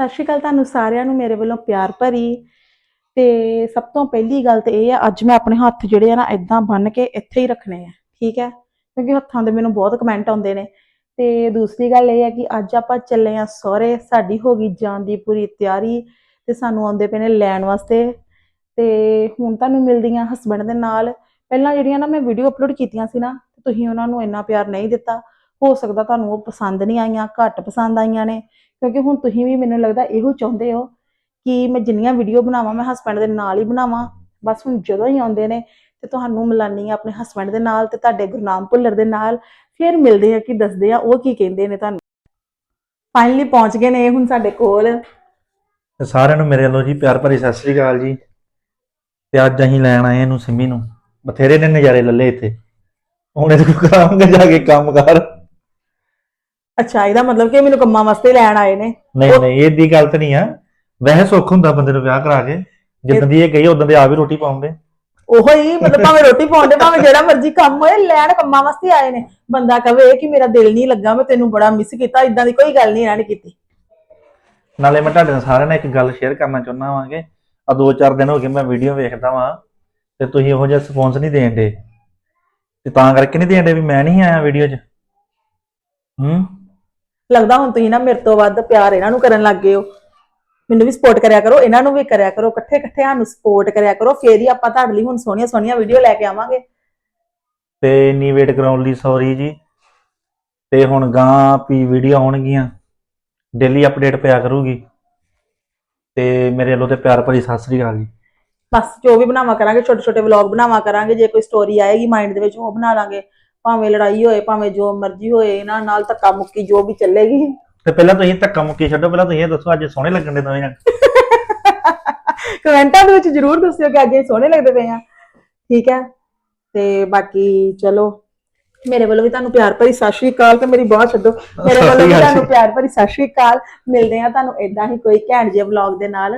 ਸਤਿ ਸ਼੍ਰੀ ਅਕਾਲ ਤੁਹਾਨੂੰ ਸਾਰਿਆਂ ਨੂੰ, ਮੇਰੇ ਵੱਲੋਂ ਪਿਆਰ ਭਰੀ। ਤੇ ਸਭ ਤੋਂ ਪਹਿਲੀ ਗੱਲ ਤੇ ਇਹ ਆ, ਅੱਜ ਮੈਂ ਆਪਣੇ ਹੱਥ ਜਿਹੜੇ ਆ ਨਾ ਇਦਾਂ ਬੰਨ ਕੇ ਇੱਥੇ ਹੀ ਰੱਖਣੇ ਆ, ਠੀਕ ਹੈ? ਕਿਉਂਕਿ ਹੱਥਾਂ ਦੇ ਮੈਨੂੰ ਬਹੁਤ ਕਮੈਂਟ ਆਉਂਦੇ ਨੇ। ਤੇ ਦੂਸਰੀ ਗੱਲ ਇਹ ਹੈ ਕਿ ਅੱਜ ਆਪਾਂ ਚੱਲੇ ਆ ਸਹੁਰੇ, ਸਾਡੀ ਹੋ ਗਈ ਜਾਣ ਦੀ ਪੂਰੀ ਤਿਆਰੀ ਤੇ ਸਾਨੂੰ ਆਉਂਦੇ ਪਏ ਨੇ ਲੈਣ ਵਾਸਤੇ। ਤੇ ਹੁਣ ਤੁਹਾਨੂੰ ਮਿਲਦੀਆਂ ਹਸਬੰਡ ਦੇ ਨਾਲ। ਪਹਿਲਾਂ ਜਿਹੜੀਆਂ ਨਾ ਮੈਂ ਵੀਡੀਓ ਅਪਲੋਡ ਕੀਤੀਆਂ ਸੀ ਨਾ ਤੁਸੀਂ ਉਹਨਾਂ ਨੂੰ ਇੰਨਾ ਪਿਆਰ ਨਹੀਂ ਦਿੱਤਾ। ਹੋ ਸਕਦਾ ਤੁਹਾਨੂੰ ਉਹ ਪਸੰਦ ਨਹੀਂ ਆਈਆਂ, ਘੱਟ ਪਸੰਦ ਆਈਆਂ ਨੇ। ਕਿਉਂਕਿ ਹੁਣ ਤੁਸੀਂ ਵੀ ਮੈਨੂੰ ਲੱਗਦਾ ਇਹੋ ਚਾਹੁੰਦੇ ਹੋ ਕਿ ਮੈਂ ਜਿੰਨੀਆਂ ਵੀਡੀਓ ਬਣਾਵਾਂ, ਮੈਂ ਹਸਬੰਡ ਦੇ ਨਾਲ ਹੀ ਬਣਾਵਾਂ। ਬਸ ਹੁਣ ਜਦੋਂ ਹੀ ਆਉਂਦੇ ਨੇ ਤੇ ਤੁਹਾਨੂੰ ਮਿਲਾਨੀ ਆ ਆਪਣੇ ਹਸਬੰਡ ਦੇ ਨਾਲ ਤੇ ਤੁਹਾਡੇ ਗੁਰਨਾਮ ਭੁੱਲਰ ਦੇ ਨਾਲ, ਫਿਰ ਮਿਲਦੇ ਆ ਕਿ ਦੱਸਦੇ ਆ ਉਹ ਕੀ ਕਹਿੰਦੇ ਨੇ ਤੁਹਾਨੂੰ। ਫਾਈਨਲੀ ਪਹੁੰਚ ਗਏ ਨੇ ਹੁਣ ਸਾਡੇ ਕੋਲ। ਸਾਰਿਆਂ ਨੂੰ ਮੇਰੇ ਵੱਲੋਂ ਜੀ ਪਿਆਰ ਭਰੀ ਸਤਿ ਸ੍ਰੀ ਅਕਾਲ ਜੀ। ਤੇ ਅੱਜ ਅਸੀਂ ਲੈਣ ਆਏ ਇਹਨੂੰ ਸਿੰਮੀ ਨੂੰ। ਬਥੇਰੇ ਨੇ ਨਜ਼ਾਰੇ ਲੱਲੇ ਇੱਥੇ। ਹੁਣ ਇਹਦੇ ਕੋਲ ਕਰਾਵਾਂਗੇ ਜਾ ਕੇ ਕੰਮ ਕਰ। ਅੱਛਾ ਇਹਦਾ ਮਤਲਬ ਕਿ ਮੈਨੂੰ ਕੰਮਾਂ ਵਾਸਤੇ ਲੈਣ ਆਏ ਨੇ। ਨਹੀਂ ਨਹੀਂ ਇਹ ਦੀ ਗਲਤ ਨਹੀਂ ਆ। ਵੈਸੇ ਸੁੱਖ ਹੁੰਦਾ ਬੰਦੇ ਨੂੰ ਵਿਆਹ ਕਰਾ ਕੇ। ਜਿੱਦਾਂ ਦੀ ਇਹ ਗਈ ਉਦੋਂ ਦੇ ਆ ਵੀ ਰੋਟੀ ਪਾਉਂਦੇ। ਉਹੋ ਹੀ ਮਤਲਬ ਭਾਵੇਂ ਰੋਟੀ ਪਾਉਂਦੇ ਭਾਵੇਂ ਜਿਹੜਾ ਮਰਜ਼ੀ ਕੰਮ ਹੋਏ ਲੈਣ ਕੰਮਾਂ ਵਾਸਤੇ ਆਏ ਨੇ। ਬੰਦਾ ਕਵੇ ਕਿ ਮੇਰਾ ਦਿਲ ਨਹੀਂ ਲੱਗਾ ਮੈਂ ਤੈਨੂੰ ਬੜਾ ਮਿਸ ਕੀਤਾ ਇਦਾਂ ਦੀ ਕੋਈ ਗੱਲ ਨਹੀਂ ਇਹਨਾਂ ਨੇ ਕੀਤੀ। ਨਾਲੇ ਮੈਂ ਤੁਹਾਡੇ ਨਾਲ ਸਾਰਿਆਂ ਨਾਲ ਇੱਕ ਗੱਲ ਸ਼ੇਅਰ ਕਰਨਾ ਚਾਹੁੰਦਾ ਵਾਂਗੇ ਆ ਦੋ ਚਾਰ ਦਿਨ ਹੋ ਗਏ ਮੈਂ ਵੀਡੀਓ ਵੇਖਦਾ ਵਾਂ ਤੇ ਤੁਸੀਂ ਉਹੋ ਜਿਹਾ ਰਿਸਪੌਂਸ ਨਹੀਂ ਦੇਣ ਦੇ। ਤੇ ਤਾਂ ਕਰਕੇ ਨਹੀਂ ਦੇਣ ਦੇ ਵੀ ਮੈਂ ਨਹੀਂ ਆਇਆ ਵੀਡੀਓ 'ਚ। ਹੂੰ? ਲੱਗਦਾ ਹੁਣ ਤੁਸੀਂ ਨਾ ਮੇਰੇ ਤੋਂ ਵੱਧ ਪਿਆਰ ਇਹਨਾਂ ਨੂੰ ਕਰਨ ਲੱਗ ਗਏ ਹੋ। ਮੈਨੂੰ ਵੀ ਸਪੋਰਟ ਕਰਿਆ ਕਰੋ ਇਹਨਾਂ ਨੂੰ ਵੀ ਕਰਿਆ ਕਰੋ ਇਕੱਠੇ ਇਕੱਠੇ ਸਾਨੂੰ ਸਪੋਰਟ ਕਰਿਆ ਕਰੋ ਫੇਰ ਹੀ ਆਪਾਂ ਤੁਹਾਡੇ ਲਈ ਹੁਣ ਸੋਹਣੀਆਂ ਸੋਹਣੀਆਂ ਵੀਡੀਓ ਲੈ ਕੇ ਆਵਾਂਗੇ। ਤੇ ਇੰਨੀ ਵੇਟ ਕਰਾਉਣ ਲਈ ਸੌਰੀ ਜੀ। ਤੇ ਹੁਣ ਗਾਂ ਵੀ ਵੀਡੀਓ ਆਉਣਗੀਆਂ ਡੇਲੀ ਅਪਡੇਟ ਪਿਆ ਕਰੂਗੀ। ਤੇ ਮੇਰੇ ਵੱਲੋਂ ਤੇ ਪਿਆਰ ਭਰੀ ਸਤਿ ਸ੍ਰੀ ਅਕਾਲ ਜੀ। ਬਸ ਜੋ ਵੀ ਬਣਾਵਾ ਕਰਾਂਗੇ ਛੋਟੇ ਛੋਟੇ ਵਲੌਗ ਬਣਾਵਾ ਕਰਾਂਗੇ ਜੇ ਕੋਈ ਸਟੋਰੀ ਆਏਗੀ ਮਾਈਂਡ ਦੇ ਵਿੱਚ ਉਹ ਬਣਾ ਲਾਂਗੇ। ਭਾਵੇਂ ਲੜਾਈ ਹੋਏ ਭਾਵੇਂ ਜੋ ਮਰਜ਼ੀ ਹੋਏ ਇਹਨਾਂ ਨਾਲ ਧੱਕਾ ਮੁੱਕੀ ਜੋ ਵੀ ਚੱਲੇਗੀ। ਤੇ ਪਹਿਲਾਂ ਤੁਸੀਂ ਧੱਕਾ ਮੁੱਕੀ ਛੱਡੋ ਪਹਿਲਾਂ ਤੁਸੀਂ ਇਹ ਦੱਸੋ ਅੱਜ ਸੋਹਣੇ ਲੱਗਣ ਦੇ ਦੋਵੇਂ ਜਣੇ। ਕਮੈਂਟਾਂ ਦੇ ਵਿੱਚ ਜਰੂਰ ਦੱਸਿਓ ਕਿ ਅੱਜ ਇਹ ਸੋਹਣੇ ਲੱਗਦੇ ਪਏ ਆ। ਠੀਕ ਹੈ ਤੇ ਬਾਕੀ ਚਲੋ ਮੇਰੇ ਵੱਲੋਂ ਵੀ ਤੁਹਾਨੂੰ ਪਿਆਰ ਭਰੀ ਸਤਿ ਸ਼੍ਰੀ ਅਕਾਲ ਤੇ ਮੇਰੀ ਬਾਹ ਛੱਡੋ। ਮੇਰੇ ਵੱਲੋਂ ਵੀ ਤੁਹਾਨੂੰ ਪਿਆਰ ਭਰੀ ਸਤਿ ਸ਼੍ਰੀ ਅਕਾਲ। ਮਿਲਦੇ ਆ ਤੁਹਾਨੂੰ ਇਦਾਂ ਹੀ ਕੋਈ ਘੈਂਟ ਜਿਹੇ ਵਲੌਗ ਦੇ ਨਾਲ।